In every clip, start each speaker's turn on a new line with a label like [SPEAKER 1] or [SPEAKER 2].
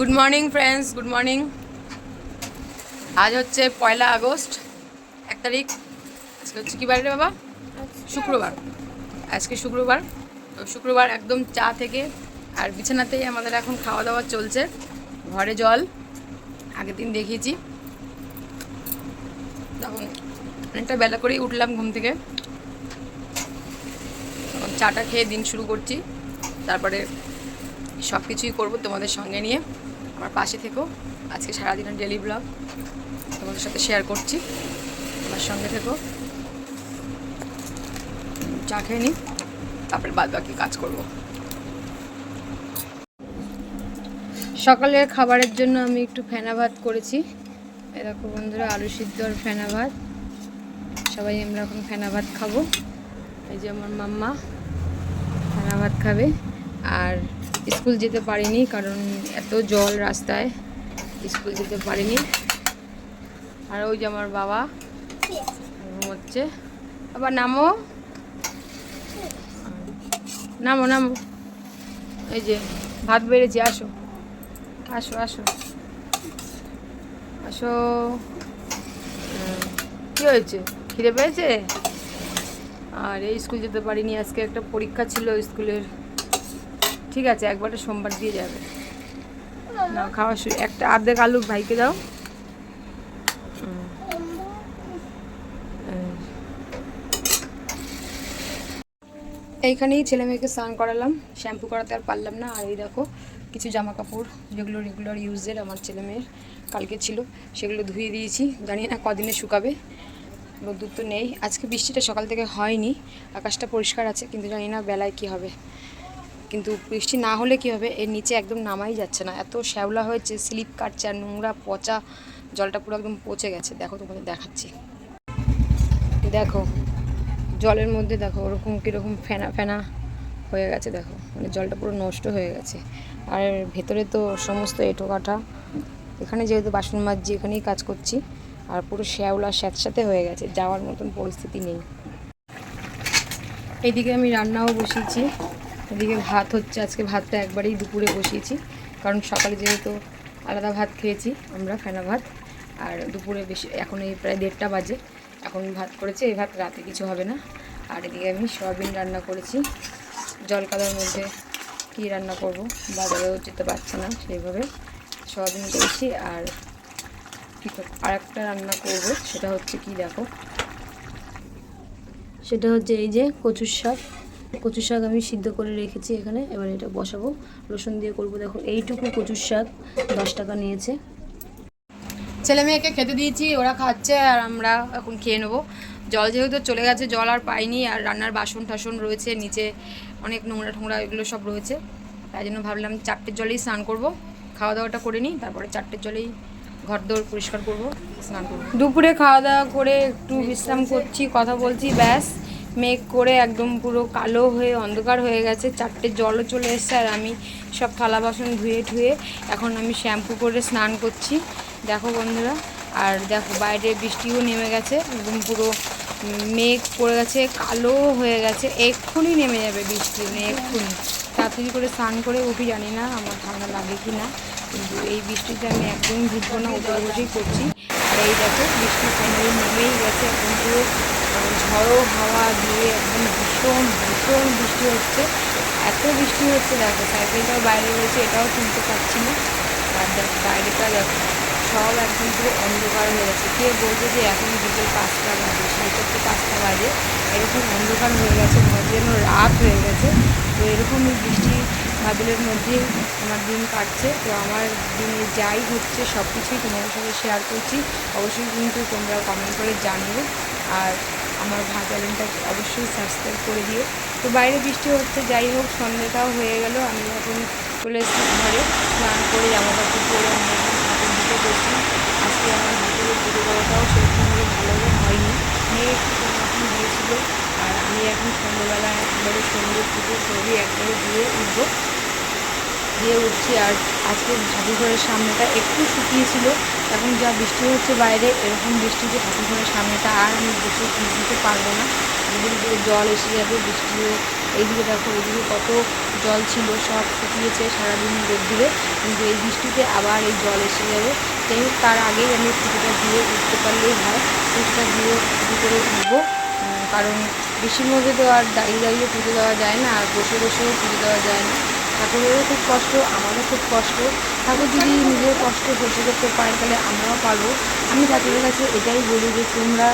[SPEAKER 1] Good morning friends good morning আজ হচ্ছে পয়লা August এক তারিখ। আজকে হচ্ছে কী বার রে বাবা? শুক্রবার। আজকে শুক্রবার। তো শুক্রবার একদম চা থেকে আর বিছানাতেই আমাদের এখন খাওয়া দাওয়া চলছে। ঘরে জল। আগের দিন দেখিয়েছি। তখন অনেকটা বেলা করেই উঠলাম ঘুম থেকে। চাটা খেয়ে দিন শুরু করছি। তারপরে সব কিছুই করব তোমাদের সঙ্গে নিয়ে। আমার পাশে থেকো। আজকে সারাদিনের ডেলি ব্লগ তোমাদের সাথে শেয়ার করছি। আমার সঙ্গে থেকো। চা খেয়ে নিই তারপরে বাদ বাকি কাজ করব। সকালের খাবারের জন্য আমি একটু ফেনা ভাত করেছি। এরকম বন্ধুরা, আলু সিদ্ধ আর ফেনা ভাত। সবাই আমরা এখন ফেনা ভাত খাব। এই যে আমার মাম্মা ফেনা ভাত খাবে। আর স্কুল যেতে পারিনি, কারণ এত জল রাস্তায় স্কুল যেতে পারিনি। আর ওই যে আমার বাবা হচ্ছে আবার নামো। নামো নামো। এই যে, ভাত বেড়েছি, আসো। আসো আসো। আসো। কি হয়েছে? খিদে পেয়েছে? আর এই স্কুল যেতে পারিনি। আজকে একটা পরীক্ষা ছিল স্কুলের। ঠিক আছে, একবারটা সোমবার দিয়ে যাবে। না খাওয়া শুরু একটা আর্ধেক আলু ভাইকে দাও। এইখানেই ছেলে মেয়েকে স্নান করালাম, শ্যাম্পু করাতে আর পারলাম না, আর এই দেখো, কিছু জামা কাপড়, যেগুলো রেগুলার ইউজের আমার ছেলে মেয়ের, কালকে ছিল, সেগুলো ধুয়ে দিয়েছি, জানি না কদিনে শুকাবে, রোদ্দুর তো নেই। আজকে বৃষ্টিটা সকাল থেকে হয়নি, আকাশটা পরিষ্কার আছে, কিন্তু জানি না বেলায় কি হবে। কিন্তু বৃষ্টি না হলে কি হবে? এর নিচে একদম নামাই যাচ্ছে না। এত শ্যাওলা হয়েছে, স্লিপ কাটছে আর নোংরা পচা জলটা পুরো একদম পচে গেছে। দেখো তোমাদের দেখাচ্ছি। দেখো, জলের মধ্যে দেখো ওরকম কীরকম ফেনা ফেনা হয়ে গেছে, দেখো। মানে জলটা পুরো নষ্ট হয়ে গেছে। আর ভেতরে তো সমস্ত এঁটো কাঠা এখানে যেহেতু বাসন মাজছি, এখানেই কাজ করছি। আর পুরো শ্যাওলা স্যাঁতস্যাঁতে হয়ে গেছে, যাওয়ার মতন পরিস্থিতি নেই। এইদিকে আমি রান্নাও বসিয়েছি। এদিকে ভাত হচ্ছে, আজকে ভাতটা একবারেই দুপুরে বসিয়েছি। কারণ সকালে যেহেতু আলাদা ভাত খেয়েছি, আমরা ফেনা ভাত। আর দুপুরে বেশি, এখন এই প্রায় দেড়টা বাজে। এখন ভাত করেছি, এই ভাত রাতে কিছু হবে না। আর এদিকে আমি সয়াবিন রান্না করেছি। জলকাদার মধ্যে কী রান্না করব, বাজারেও যেতে পারছে না সেইভাবে। সয়াবিন করেছি আর কী আর একটা রান্না করব, সেটা হচ্ছে কি দেখো? সেটা হচ্ছে এই যে কচুর শাক। কচুর শাক আমি সিদ্ধ করে রেখেছি এখানে এবার এটা বসাবো। রসুন দিয়ে করব দেখো এইটুকু কচুর শাক দশ টাকা নিয়েছে। ছেলে মেয়েকে খেতে দিয়েছি ওরা খাচ্ছে আর আমরা এখন খেয়ে নেব। জল যেহেতু চলে গেছে জল আর পাইনি আর রান্নার বাসন টাসন রয়েছে নিচে অনেক নোংরা ঠোংরা এগুলো সব রয়েছে। তাই জন্য ভাবলাম চারটের জলেই স্নান করব। খাওয়া দাওয়াটা করে নিই তারপরে চারটের জলেই ঘর দৌড় পরিষ্কার করব স্নান করব। দুপুরে খাওয়া দাওয়া করে একটু বিশ্রাম করছি কথা বলছি ব্যাস। মেঘ করে একদম পুরো কালো হয়ে অন্ধকার হয়ে গেছে। চারটে জলও চলে এসছে আর আমি সব থালা বাসন ধুয়ে ধুয়ে এখন আমি শ্যাম্পু করে স্নান করছি। দেখো বন্ধুরা, আর দেখো বাইরে বৃষ্টিও নেমে গেছে, একদম পুরো মেঘ পড়ে গেছে, কালো হয়ে গেছে, এক্ষুনি নেমে যাবে বৃষ্টি মানে এক্ষুনি। তাড়াতাড়ি করে স্নান করে উঠি, জানি না আমার ঠান্ডা লাগে কি না, কিন্তু এই বৃষ্টিতে আমি একদম ভিজবো না উপরে করছি। আর এই দেখো বৃষ্টি ফাইনালি নেমেই গেছে এখন পুরো ঝড়ো হাওয়া দিয়ে একদম ভীষণ ভীষণ বৃষ্টি হচ্ছে। এত বৃষ্টি হচ্ছে, দেখো সাইকেলটাও বাইরে রয়েছে, এটাও শুনতে পাচ্ছি না। আর দেখো, বাইরেটা দেখো, সব একদম পুরো অন্ধকার হয়ে গেছে। কে বলবে যে এখন বিকেল পাঁচটা বাজে? সাড়ে চারটে পাঁচটা বাজে। এরকম অন্ধকার হয়ে গেছে মনে যেন রাত হয়ে গেছে। তো এরকমই বৃষ্টি বাদলের মধ্যে আমার দিন কাটছে। তো আমার দিনে যাই হচ্ছে সব কিছুই তোমাদের সাথে শেয়ার করছি। অবশ্যই কিন্তু তোমরা কমেন্ট করে জানিও। আর আমার ভাই চ্যানেলটা অবশ্যই সাবস্ক্রাইব করে দিও। তো বাইরে বৃষ্টি হচ্ছে, যাই হোক সন্ধ্যেটাও হয়ে গেল। আমি এখন চলে এসেছি ঘরে। স্নান করে জামা কাপড় পরে আমি এখন ঠাকুর দিতে করছি আজকে আমার দুপুরের পুজো করাটাও সেরকমভাবে ভালোভাবে হয়নি। মেয়ে একটু মতন দিয়েছিল। আর আমি এখন সন্ধ্যেবেলা একবারে সন্ধ্যে পুজো সবই একবারে দিয়ে উঠবো। দিয়ে উঠছি আর আজকে ঠাকুরঘরের সামনেটা একটু শুকিয়েছিল এখন যা বৃষ্টি হচ্ছে বাইরে, এরকম বৃষ্টিতে ঠাকুরঘরের সামনেটা আর আমি বসে দিতে পারব না। এদিকে জল এসে যাবে, বৃষ্টিও এইদিকে দেখো, এইদিকে কত জল ছিল, সব শুকিয়েছে সারাদিন রোদ্দুরে কিন্তু এই বৃষ্টিতে আবার এই জল এসে যাবে। হোক, তার আগেই আমি পুজোটা দিয়ে উঠতে পারলেই হয়। পুজোটা দিয়ে করে উঠবো। কারণ বৃষ্টির মধ্যে তো আর দাঁড়িয়ে দাঁড়িয়ে পুজো দেওয়া যায় না, আর বসে বসেও পুজো দেওয়া যায় না। ঠাকুরেরও খুব কষ্ট, আমারও খুব কষ্ট। ঠাকুর যদি নিজের কষ্ট সহ্য করতে পারে তাহলে আমরাও পারব। আমি ঠাকুরের কাছে এটাই বলি যে তোমরা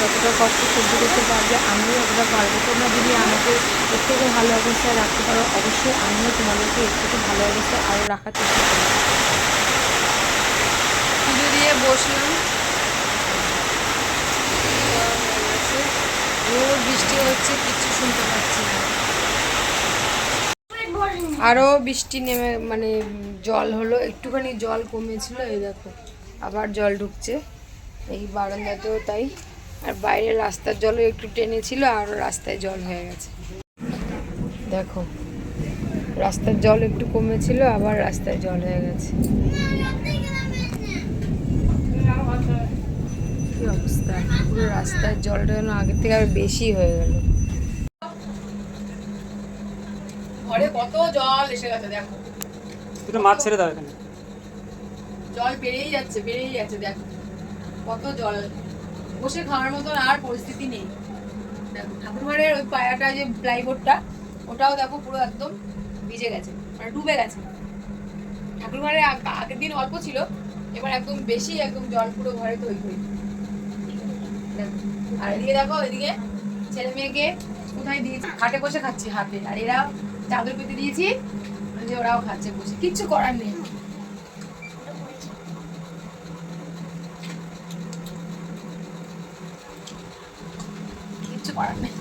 [SPEAKER 1] যতটা কষ্ট সহ্য করতে পারবে, আমিও অতটা পারব। তোমরা যদি আমাকে এর থেকে ভালো অবস্থায় রাখতে পারো, অবশ্যই আমিও তোমাদেরকে এর থেকে ভালো অবস্থায় আরও রাখার চেষ্টা করব। পুজো দিয়ে বসলাম। রোদ, বৃষ্টি হচ্ছে, কিচ্ছু শুনতে পাচ্ছি না। আরও বৃষ্টি নেমে মানে জল হলো, একটুখানি জল কমেছিল, এই দেখো, আবার জল ঢুকছে। এই বারান্দাতেও তাই। আর বাইরে রাস্তার জলও একটু টেনেছিল আরও রাস্তায় জল হয়ে গেছে। দেখো, রাস্তার জল একটু কমেছিল, আবার রাস্তায় জল হয়ে গেছে। কি অবস্থা? পুরো রাস্তার জলটা যেন আগের থেকে আর বেশি হয়ে গেল। ঘরে কত জল এসে গেছে দেখো।
[SPEAKER 2] দুটো মাছ ছেড়ে দাও এখানে।
[SPEAKER 1] জল বেড়েই যাচ্ছে বেড়েই যাচ্ছে দেখো। কত জল। বসে খাওয়ার মতন আর পরিস্থিতি নেই। দেখো ঠাকুরঘরের ওই পায়াটা যে প্লাইবোর্ডটা ওটাও দেখো পুরো একদম ভিজে গেছে মানে ডুবে গেছে। ঠাকুরঘরে আগ- আগের দিন অল্প ছিল এবার একদম বেশি একদম জল পুরো ঘরে তৈরি হয়ে আর এদিকে দেখো এদিকে ছেলে মেয়েকে কোথায় দিয়েছি? হাটে বসে খাচ্ছি হাটে। আর এরা চাদর পেতে দিয়েছি। যে ওরাও খাচ্ছে, বসে। কিচ্ছু করার নেই। কিচ্ছু করার নেই।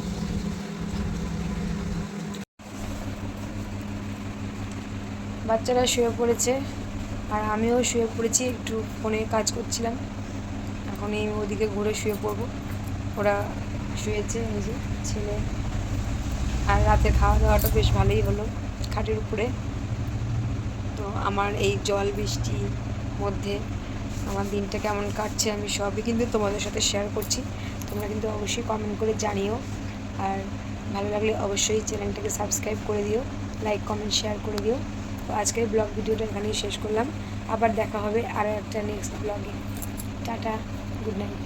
[SPEAKER 1] বাচ্চারা শুয়ে পড়েছে, আর আমিও শুয়ে পড়েছি, একটু ফোনে কাজ করছিলাম। এখন এই ওদিকে ঘুরে শুয়ে পড়ব। ওরা শুয়েছে যে ছেলে আর রাতে খাওয়া দাওয়াটা বেশ ভালোই হলো খাটের উপরে। তো আমার এই জল বৃষ্টি মধ্যে আমার দিনটা কেমন কাটছে আমি সবই কিন্তু তোমাদের সাথে শেয়ার করছি। তোমরা কিন্তু অবশ্যই কমেন্ট করে জানিও। আর ভালো লাগলে অবশ্যই চ্যানেলটাকে সাবস্ক্রাইব করে দিও লাইক কমেন্ট শেয়ার করে দিও। তো আজকের ব্লগ ভিডিওটা এখানেই শেষ করলাম। আবার দেখা হবে আরও একটা নেক্সট ব্লগে টাটা গুড নাইট